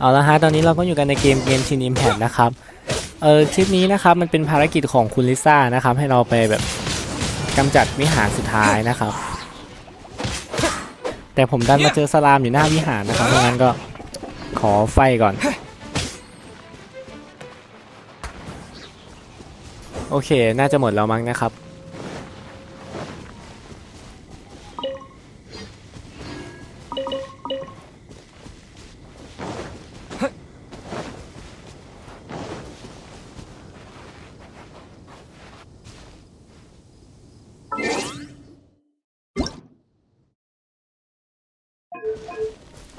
เอาละฮะตอนนี้เราก็อยู่กันในเกมเกมชินอิมแพดนะครับเออคลิปนี้นะครับมันเป็นภารกิจของคุณลิซ่านะครับ ให้เราไปแบบกำจัดวิหารสุดท้ายนะครับ แต่ผมดันมาเจอสลามอยู่หน้าวิหารนะครับเพราะงั้นก็ขอไฟก่อน โอเค น่าจะหมดแล้วมั้งนะครับ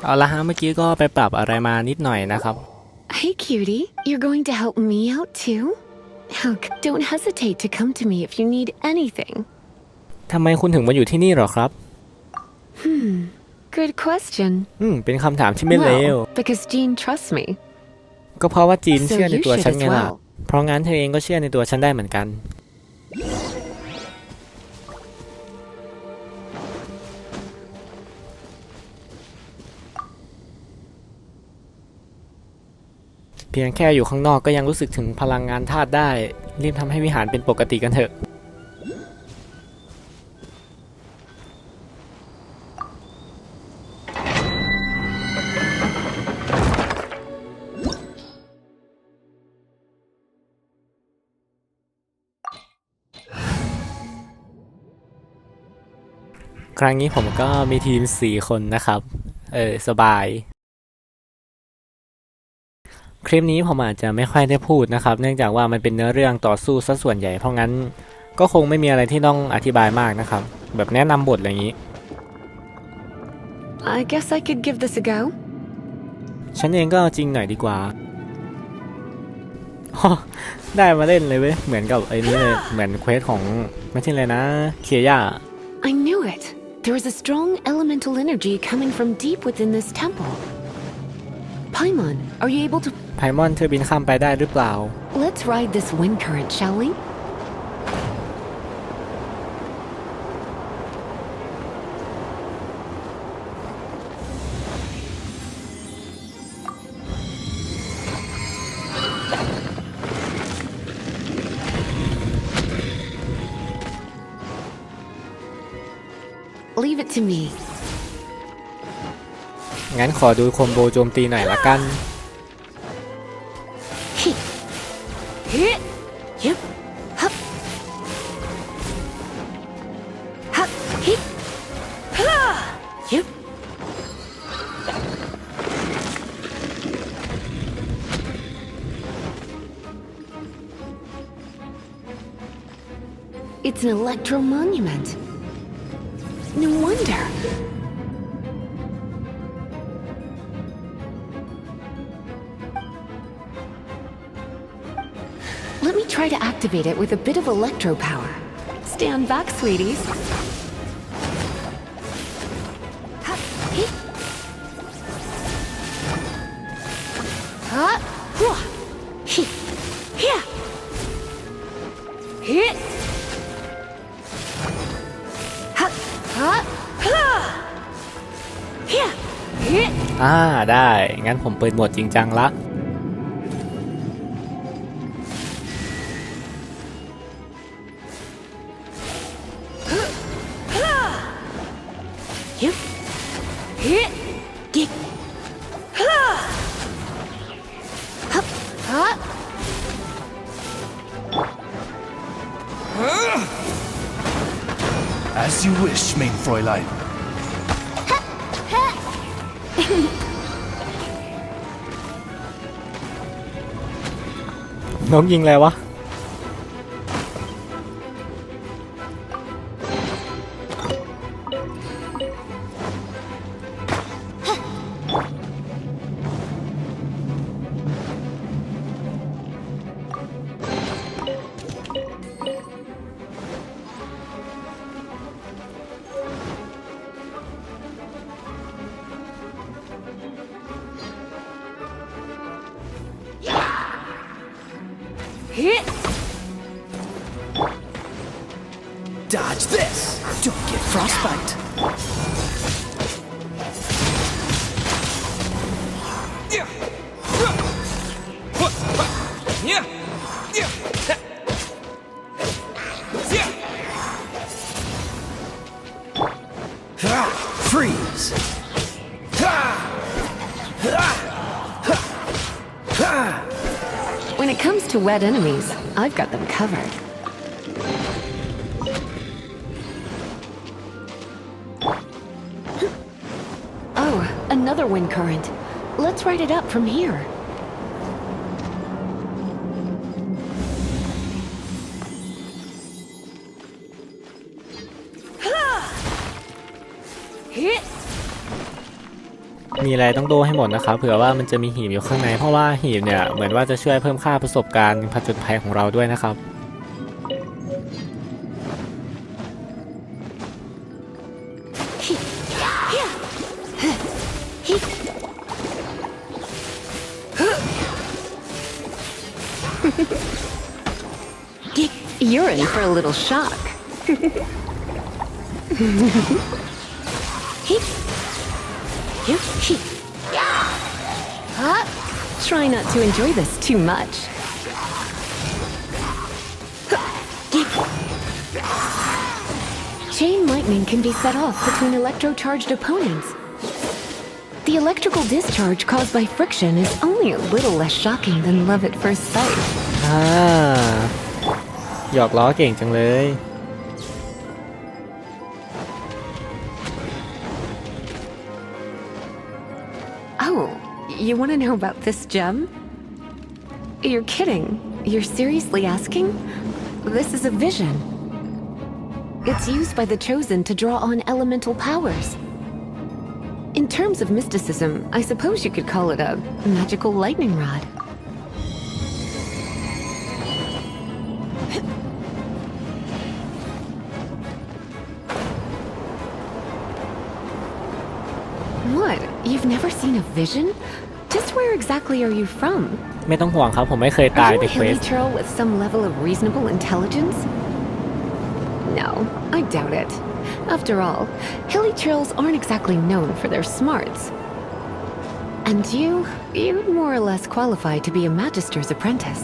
เอาละฮะเมื่อกี้ก็ไปปรับอะไรมานิดหน่อยนะครับ Hey, cutie. You're going to help me out too? Look, don't hesitate to come to me if you need anything. ทำไมคุณถึงมาอยู่ที่นี่เหรอครับ Good question. อืมเป็นคำถามที่ไม่เลว Well, because Jean trusts me. ก็เพราะว่าจีน So เชื่อใน you ตัว should ฉัน as ไงล่ะ well. เพราะงั้นเธอเองก็เชื่อในตัวฉันได้เหมือนกัน เพียงแค่อยู่ข้างนอกก็ยังรู้สึกถึงพลังงานธาตุได้ รีบทำให้วิหารเป็นปกติกันเถอะครั้งนี้ผมก็มีทีม 4 คนนะครับ เออ สบาย คลิปนี้ผมอาจจะไม่ค่อยได้พูดนะครับ เนื่องจากว่ามันเป็นเนื้อเรื่องต่อสู้ซะส่วนใหญ่ เพราะงั้นก็คงไม่มีอะไรที่ต้องอธิบายมากนะครับ แบบแนะนำบทอะไรอย่างนี้ I guess I could give this a go. ฉันเองก็เอาจริงหน่อยดีกว่าฮะได้มาเล่นเลยเว้ย เหมือนกับไอ้นี่เลย เหมือนเควสของไม่ใช่เลยนะ เคียย่า I knew it. There is a strong elemental energy coming from deep within this temple. Paimon, are you able to? ไพมอนเธอบินข้ามไปได้หรือเปล่า Let's ride this wind current, shall we? Leave it to me. งั้นขอดูคอมโบโจมตีหน่อยละกัน Hit! Hit. Ha! It's an electro monument. No wonder. try to activate it with a bit of electro power. Stand back, sweeties. Ha, hee. Ha, hua, hee, hia. Hit. Ha, ha, ha. Hia, hit. อ่าได้ งั้นผมเปิดโหมดจริงจังละ Yep. Hit. Get. Ha. Hup. Ha. As you wish, mein Fräulein. นกยิงอะไรวะ When it comes to wet enemies, I've got them covered. Oh, another wind current. Let's ride it up from here. Hit! มีอะไรต้องโดให้หมดนะครับเผื่อว่ามันจะมีหีบอยู่ข้างใน เพราะว่าหีบเนี่ยเหมือนว่าจะช่วยเพิ่มค่าประสบการณ์ผจญภัยของเราด้วยนะครับ You're in for a little shock. Huh? Try not to enjoy this too much. Chain lightning can be set off between electro-charged opponents. The electrical discharge caused by friction is only a little less shocking than love at first sight. อ่าหยอกล้อเก่งจังเลย Oh, you want to know about this gem? You're kidding. You're seriously asking? This is a vision. It's used by the Chosen to draw on elemental powers. In terms of mysticism, I suppose you could call it a magical lightning rod. You've never seen a vision? Just where exactly are you from? ไม่ต้องห่วงครับผมไม่เคยตาย Are ใน you a เควส hilly churl with some level of reasonable intelligence? No, I doubt it. After all, hilly churls aren't exactly known for their smarts. And you, you'd more or less qualify to be a magister's apprentice.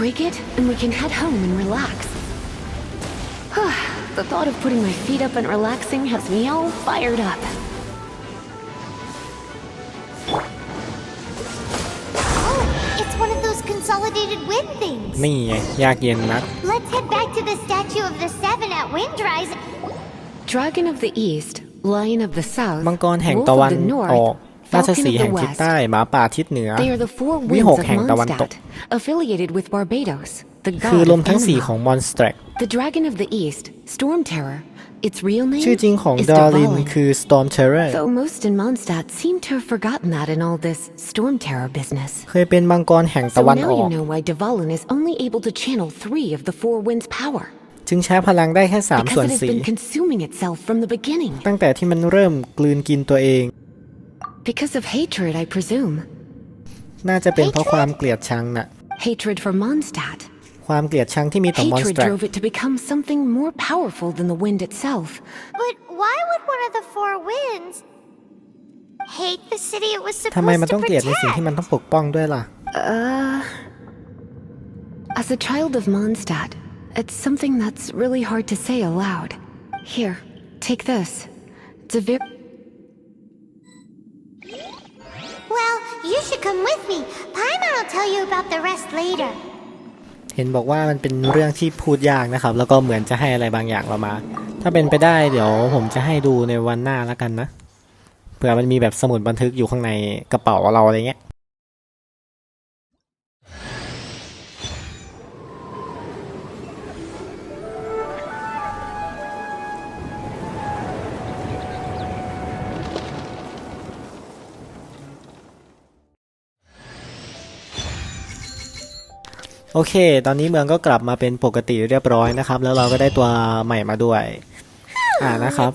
Break it, and we can head home and relax. the thought of putting my feet up and relaxing has me all fired up. Oh, it's one of those consolidated wind things. นี่ไงยากเย็นนัก Let's head back to the statue of the seven at Windrise. Dragon of the East, Lion of the South, มังกรแห่ง Wolf ตะ of วัน the ออก North, ราช Falcon สีห์ of แห่ the งทิศ West. ใต้หมาป่าทิศเหนือ They are the four วิ winds หก of แห่งตะวันตก Mondstadt, affiliated with Barbados, the คือ god ลม of ทั้งสี่ Anima. ของมอนสเตรก The Dragon of the East, Storm Terror. Its real name ชื่อจริงของ is ดาริน Dvalin. คือ Storm Terror Though most in Mondstadt seem to have forgotten that in all this Storm Terror business. เคยเป็นมังกรแห่ง So ตะวัน now ออ you ก know why Dvalin is only able to channel three of the four winds' power. จึงใช้พลังได้แค่ 3 ส่ว Because น it has สี่ been consuming itself from the beginning. ตั้งแต่ที่มันเริ่มกลืนกินตัวเอง Because of hatred, I presume. น่าจะเป็นเพราะความเกลียดชังน่ะ Hatred for Mondstadt. ความเกลียดชังที่มีต่อมอนส Hatred เตรก drove it to become something more powerful than the wind itself. But why would one of the four winds hate the city it was ทำไม supposed มัน to ต้องเกลียดในสิ่งที่มัน protect? ต้องปกป้องด้วยล่ะ Uh. As a child of Mondstadt, it's something that's really hard to say aloud. Here, take this. It's a very. you should come with me. Paimon will tell you about the rest later. เห็นบอกว่ามันเป็นเรื่องที่พูดยากนะครับ แล้วก็เหมือนจะให้อะไรบางอย่างเรามา ถ้าเป็นไปได้เดี๋ยวผมจะให้ดูในวันหน้าแล้วกันนะ เผื่อมันมีแบบสมุดบันทึกอยู่ข้างในกระเป๋าเราอะไรเงี้ย โอเค ตอนนี้เมืองก็กลับมาเป็นปกติเรียบร้อยนะครับ แล้วเราก็ได้ตัวใหม่มาด้วย อ่านะครับ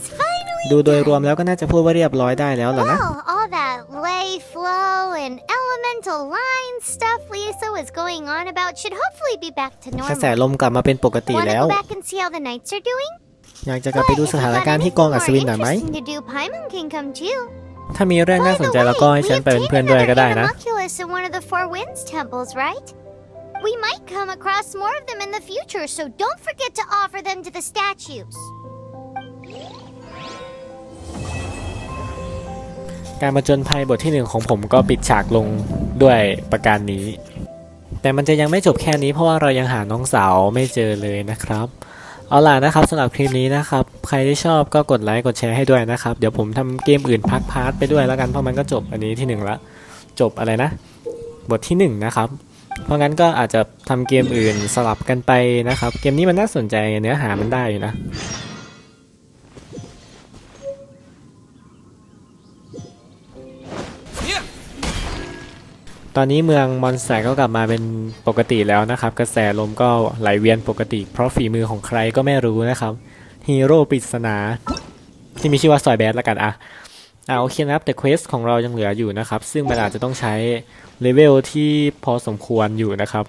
ดูโดยรวมแล้วก็น่าจะพูดว่าเรียบร้อยได้แล้วเหรอนะ Oh, all that lay flow and elemental line stuff Lisa was going on about should hopefully be back to กระแส normal. ลมกลับมาเป็นปกติ Want แล้ to ว go back and see how the knights are doing? อยากจะกลับไปดูสถานการณ์ที่กองอัศวินหน่อยไหม Interesting to do, Paimon can come too. ถ้ามีเรื่องน่า By สน the ใจแล้วก็ way, ให้ we ฉันไปเป็น obtained เพื่อนด้วย another ก็ได้นะ Animalculus in one of the Four Winds temples, right? We might come across more of them in the future, so don't forget to offer them to the statues. การมาจนภัยบทที่หนึ่งของผมก็ปิดฉากลงด้วยประการนี้ แต่มันจะยังไม่จบแค่นี้เพราะว่าเรายังหาน้องสาวไม่เจอเลยนะครับ เอาล่ะนะครับสำหรับคลิปนี้นะครับ ใครที่ชอบก็กดไลค์กดแชร์ให้ด้วยนะครับ เดี๋ยวผมทำเกมอื่นพักพาร์ทไปด้วยแล้วกันเพราะมันก็จบอันนี้ที่หนึ่งละ จบอะไรนะ บทที่หนึ่งนะครับ เพราะงั้นก็อาจจะทำเกมอื่นสลับกันไปนะครับ เกมนี้มันน่าสนใจเนื้อหามันได้อยู่นะตอนนี้เมืองมอนสเตอร์ก็กลับมาเป็นปกติแล้วนะครับ กระแสลมก็ไหลเวียนปกติ เพราะฝีมือของใครก็ไม่รู้นะครับฮีโร่ปริศนาที่มีชื่อว่าซอยแบดแล้วกันอะ อ่าโอเคนะครับแต่เควสของเรายังเหลืออยู่นะครับ ซึ่งมันอาจจะต้องใช้เลเวลที่พอสมควรอยู่นะครับ